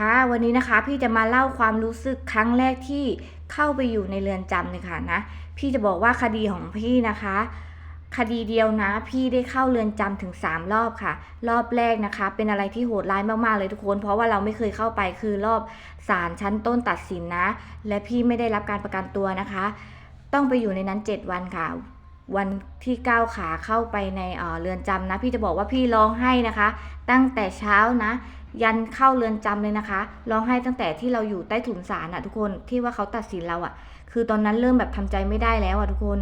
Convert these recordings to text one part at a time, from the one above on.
ค่ะวันนี้นะคะพี่จะมาเล่าความรู้สึกครั้งแรกที่เข้าไปอยู่ในเรือนจำเลยค่ะนะ พี่จะบอกว่าคดีของพี่นะคะ คดีเดียวนะ พี่ได้เข้าเรือนจำถึง 3 รอบค่ะ รอบแรกนะคะ เป็นอะไรที่โหดร้ายมากๆเลยทุกคน เพราะว่าเราไม่เคยเข้าไปคือรอบศาลชั้นต้นตัดสินนะ และพี่ไม่ได้รับการประกันตัวนะคะ ต้องไปอยู่ในนั้น 7 วันค่ะวันที่ก้าวขาเข้าไปในเออเรือนจำนะ พี่จะบอกว่าพี่ร้องไห้นะคะ ตั้งแต่เช้านะ ยันเข้าเรือนจำเลยนะคะร้องไห้ตั้งแต่ที่เราอยู่ใต้ถุนศาลอะทุกคนที่ว่าเขาตัดสินเราอะคือตอนนั้นเริ่มแบบทำใจไม่ได้แล้วอะทุกคน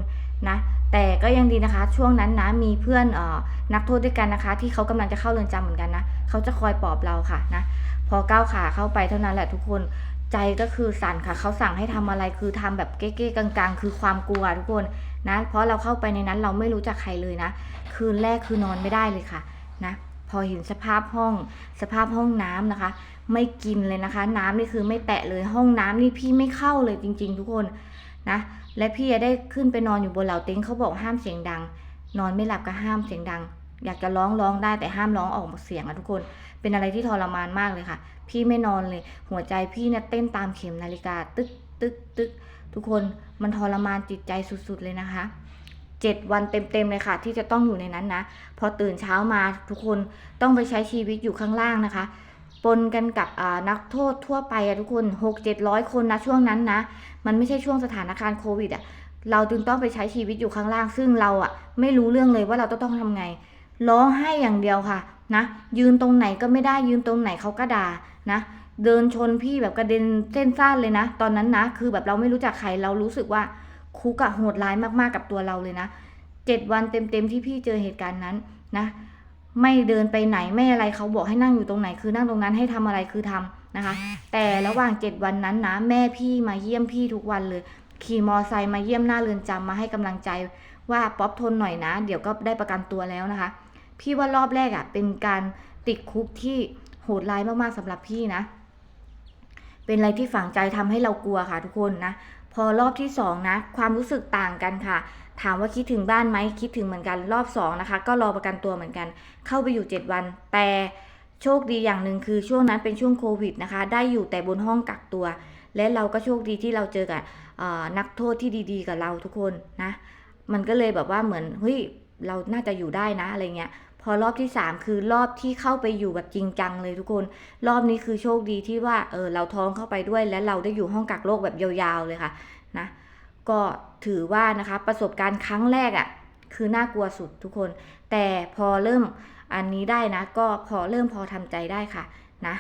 นะแต่ก็ยังดีนะคะ ช่วงนั้นนะมีเพื่อนเอ่อนักโทษด้วยกันนะคะ ที่เขากำลังจะเข้าเรือนจำเหมือนกันนะเขาจะคอยปลอบเราค่ะนะพอก้าวขาเข้าไปเท่านั้นแหละทุกคนใจก็คือสั่นค่ะเขาสั่งให้ทำอะไรคือทำแบบเก๊ๆกลางๆ คือความกลัวทุกคนนะเพราะเราเข้าไปในนั้นเราไม่รู้จักใครเลยนะ คืนแรกคือนอนไม่ได้เลยค่ะนะ พอเห็นสภาพห้องสภาพห้องน้ำนะคะ ไม่กินเลยนะคะ น้ำนี่คือไม่แตะเลยห้องน้ำนี่พี่ไม่เข้าเลยจริง ๆ ทุกคนนะและพี่จะได้ขึ้นไปนอนอยู่บนเหล่าเต็นท์เขาบอกห้ามเสียงดัง นอนไม่หลับก็ห้ามเสียงดัง อยากจะร้องร้องได้แต่ห้ามร้องออกเสียงอะทุกคน เป็นอะไรที่ทรมานมากเลยค่ะ พี่ไม่นอนเลย หัวใจพี่เนี่ยเต้นตามเข็มนาฬิกา ตึกตึกตึกทุกคนมันทรมานจิตใจสุดๆเลยนะคะ เจ็ดวันเต็มๆเลยค่ะ ที่จะต้องอยู่ในนั้นนะ พอตื่นเช้ามาทุกคนต้องไปใช้ชีวิตอยู่ข้างล่างนะคะ ปนกันกับนักโทษทั่วไปอะทุกคนหกเจ็ดร้อยคนนะช่วงนั้นนะ มันไม่ใช่ช่วงสถานการณ์โควิดอะเราจึงต้องไปใช้ชีวิตอยู่ข้างล่าง ซึ่งเราอะไม่รู้เรื่องเลยว่าเราต้องทำไง ร้องไห้อย่างเดียวค่ะนะยืนตรงไหนก็ไม่ได้ยืนตรงไหนเขาก็ด่านะเดินชนพี่แบบกระเด็นเส้นซ่านเลยนะ ตอนนั้นนะ คือแบบเราไม่รู้จักใครเรารู้สึกว่า คุกอะโหดร้ายมากๆกับตัวเราเลยนะเจ็ดวันเต็มๆที่พี่เจอเหตุการณ์นั้นนะ ไม่เดินไปไหนไม่อะไรเขาบอกให้นั่งอยู่ตรงไหน คือนั่งตรงนั้นให้ทำอะไรคือทำนะคะ แต่ระหว่างเจ็ดวันนั้นนะแม่พี่มาเยี่ยมพี่ทุกวันเลย ขี่มอไซค์มาเยี่ยมหน้าเรือนจำมาให้กำลังใจว่าป๊อปทนหน่อยนะ เดี๋ยวก็ได้ประกันตัวแล้วนะคะ พี่ว่ารอบแรกอะ่ะเป็นการติดคุกที่โหดร้ายมากๆสำหรับพี่นะ เป็นอะไรที่ฝังใจทำให้เรากลัวค่ะทุกคนนะ พอรอบที่สองนะ ความรู้สึกต่างกันค่ะ ถามว่าคิดถึงบ้านไหมคิดถึงเหมือนกันรอบสองนะคะ ก็รอประกันตัวเหมือนกัน เข้าไปอยู่ 7 วัน แต่โชคดีอย่างหนึ่งคือช่วงนั้นเป็นช่วงโควิดนะคะ ได้อยู่แต่บนห้องกักตัว และเราก็โชคดีที่เราเจอกับนักโทษที่ดี ๆ กับเราทุกคนนะ มันก็เลยแบบว่าเหมือนเฮ้ยเราน่าจะอยู่ได้นะอะไรเงี้ย อรอบที่ 3 คือรอบที่เข้าไปอยู่แบบจริงจังเลยทุกคน รอบนี้คือโชคดีที่ว่าเออเราท้องเข้าไปด้วย และเราได้อยู่ห้องกักโรคแบบยาวๆเลยค่ะนะก็ถือว่านะคะประสบการณ์ครั้งแรกอะ่ะคือน่ากลัวสุดทุกคน แต่พอเริ่มอันนี้ได้นะ ก็พอเริ่มพอทำใจได้ค่ะนะ